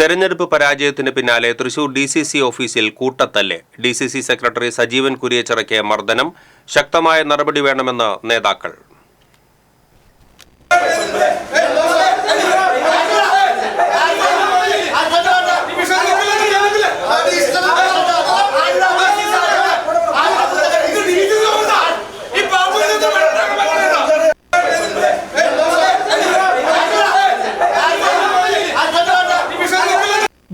തെരഞ്ഞെടുപ്പ് പരാജയത്തിന് പിന്നാലെ തൃശൂർ ഡി സി സി ഓഫീസിൽ കൂട്ടത്തല്ല്. D C C secretary Sajeevan കുരിയച്ചിറക്കിയ മർദ്ദനം. ശക്തമായ നടപടി വേണമെന്ന് നേതാക്കൾ.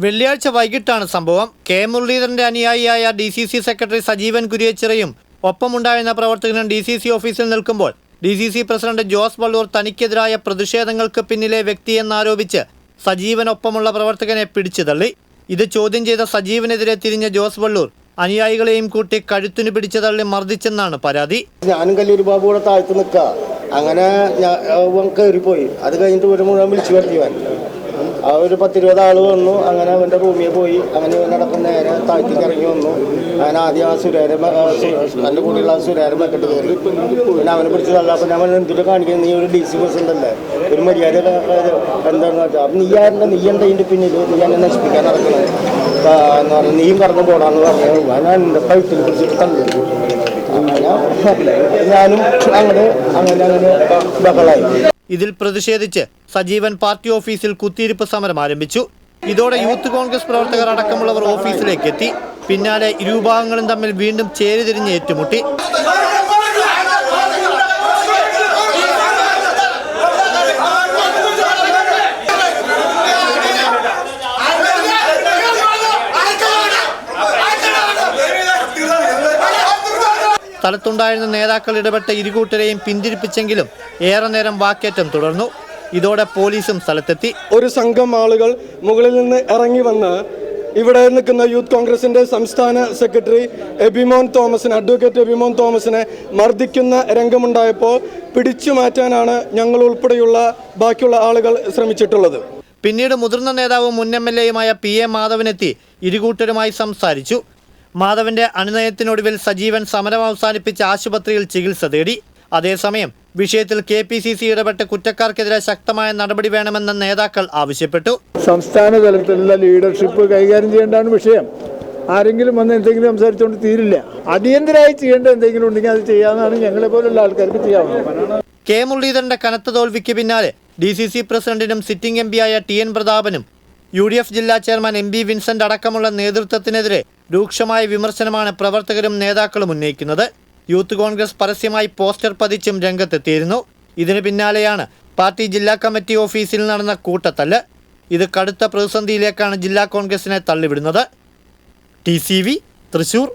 വെള്ളിയാഴ്ച വൈകിട്ടാണ് സംഭവം. കെ. മുരളീധരന്റെ അനുയായിയായ D C C secretary Sajeevan കുരിയച്ചിറയും ഒപ്പമുണ്ടായിരുന്ന പ്രവർത്തകനും ഡി സി സി ഓഫീസിൽ നിൽക്കുമ്പോൾ D C C president Jose Vallur തനിക്കെതിരായ പ്രതിഷേധങ്ങൾക്ക് പിന്നിലെ വ്യക്തിയെന്നാരോപിച്ച് സജീവനൊപ്പമുള്ള പ്രവർത്തകനെ പിടിച്ചു തള്ളി. ഇത് ചോദ്യം ചെയ്ത സജീവനെതിരെ തിരിഞ്ഞ ജോസ് വള്ളൂർ അനുയായികളെയും കൂട്ടി കഴുത്തിനു പിടിച്ചു തള്ളി മർദ്ദിച്ചെന്നാണ് പരാതി. ഞാനും കല്ലൂർ ബാബു കൂടെ താഴ്ത്തു നിൽക്കുക. അങ്ങനെ കയറിപ്പോയി. അത് കഴിഞ്ഞിട്ട് ഒരു മുഴുവൻ വിളിച്ചു വരുത്തിയവൻ ആ ഒരു പത്തിരുപത് ആൾ വന്നു. അങ്ങനെ അവന്റെ ഭൂമിയെ പോയി. അങ്ങനെ നടക്കുന്ന നേരെ താഴ്ത്തിക്ക് ഇറങ്ങി വന്നു. അങ്ങനെ ആദ്യം ആ സുരേരം നല്ല കൂടിയുള്ള ആ സുരേരം വെക്കിട്ട് കയറി പിന്നെ അവനെ പിടിച്ച് തള്ള. അപ്പം ഞാൻ എന്തിട്ട് കാണിക്കുന്നത്? നീ ഒരു ഡി സി ബസ് ഉണ്ടല്ലേ ഒരു മര്യാദ എന്താണെന്ന് വെച്ചാൽ അപ്പം നീ ആരുടെ? നീ എന്താ ഇതിന്റെ പിന്നിൽ നീ എന്നെ നശിപ്പിക്കാൻ നടക്കുന്നത് എന്ന് പറഞ്ഞാൽ നീയും കടന്നു പോടാന്ന് പറഞ്ഞു ഞാൻ എന്റെ പൈപ്പിൽ പിടിച്ചിട്ട് തള്ളു. ഞാനും അങ്ങനെ അങ്ങനെ അങ്ങനെ ബഹളായി. ഇതിൽ പ്രതിഷേധിച്ച് സജീവൻ പാർട്ടി ഓഫീസിൽ കുത്തിയിരിപ്പ് സമരം ആരംഭിച്ചു. ഇതോടെ യൂത്ത് കോൺഗ്രസ് പ്രവർത്തകർ അടക്കമുള്ളവർ ഓഫീസിലേക്ക് എത്തി. പിന്നാലെ ഇരുവിഭാഗങ്ങളും തമ്മിൽ വീണ്ടും ചേരിതിരിഞ്ഞ് ഏറ്റുമുട്ടി. സ്ഥലത്തുണ്ടായിരുന്ന നേതാക്കൾ ഇടപെട്ട ഇരുകൂട്ടരെയും പിന്തിരിപ്പിച്ചെങ്കിലും ഏറെ നേരം വാക്കേറ്റം തുടർന്നു. ഇതോടെ പോലീസും സ്ഥലത്തെത്തി. ഒരു സംഘം ആളുകൾ മുകളിൽ നിന്ന് ഇറങ്ങി വന്ന് ഇവിടെ നിൽക്കുന്ന യൂത്ത് കോൺഗ്രസിന്റെ സംസ്ഥാന സെക്രട്ടറി എബിമോൻ തോമസിനെ അഡ്വക്കേറ്റ് എബിമോൻ തോമസിനെ മർദ്ദിക്കുന്ന രംഗമുണ്ടായപ്പോൾ പിടിച്ചു മാറ്റാനാണ് ഞങ്ങൾ ഉൾപ്പെടെയുള്ള ബാക്കിയുള്ള ആളുകൾ ശ്രമിച്ചിട്ടുള്ളത്. പിന്നീട് മുതിർന്ന നേതാവും മുൻ എം എൽ എയുമായ പി എ മാധവനെത്തി ഇരുകൂട്ടരുമായി സംസാരിച്ചു. മാധവന്റെ അനുനയത്തിനൊടുവിൽ സജീവൻ സമരം അവസാനിപ്പിച്ച് ആശുപത്രിയിൽ ചികിത്സ തേടി. അതേസമയം വിഷയത്തിൽ കെ പി സി സി ഇടപെട്ട് കുറ്റക്കാർക്കെതിരെ ശക്തമായ നടപടി വേണമെന്ന് നേതാക്കൾ ആവശ്യപ്പെട്ടു. സംസ്ഥാന തലത്തിലുള്ള ലീഡർഷിപ്പ് കൈകാര്യം ചെയ്യേണ്ടതാണ് വിഷയം. ആരെങ്കിലും വന്ന് എന്തെങ്കിലും സംസാരിച്ചുകൊണ്ട് തീരില്ല. അടിയന്തരമായി ചെയ്യേണ്ട എന്തെങ്കിലും ഉണ്ടെങ്കിൽ അത് ചെയ്യാമെന്നാണ് ഞങ്ങളെ പോലുള്ള ആൾക്കാർക്ക് ചെയ്യാവുന്നത്. കെ മുരളീധരന്റെ കനത്ത തോൽവിക്ക് പിന്നാലെ ഡി സി സി പ്രസിഡന്റിനും സിറ്റിംഗ് എം പിയായ ടി എൻ പ്രതാപനും യു ഡി എഫ് ജില്ലാ ചെയർമാൻ എം ബി വിൻസെന്റ് അടക്കമുള്ള നേതൃത്വത്തിനെതിരെ രൂക്ഷമായ വിമർശനമാണ് പ്രവർത്തകരും നേതാക്കളും ഉന്നയിക്കുന്നത്. യൂത്ത് കോൺഗ്രസ് പരസ്യമായി പോസ്റ്റർ പതിച്ചും രംഗത്തെത്തിയിരുന്നു. ഇതിനു പിന്നാലെയാണ് പാർട്ടി ജില്ലാ കമ്മിറ്റി ഓഫീസിൽ നടന്ന കൂട്ടത്തല്ല്. ഇത് കടുത്ത പ്രതിസന്ധിയിലേക്കാണ് ജില്ലാ കോൺഗ്രസിനെ തള്ളിവിടുന്നത്. ടി തൃശൂർ.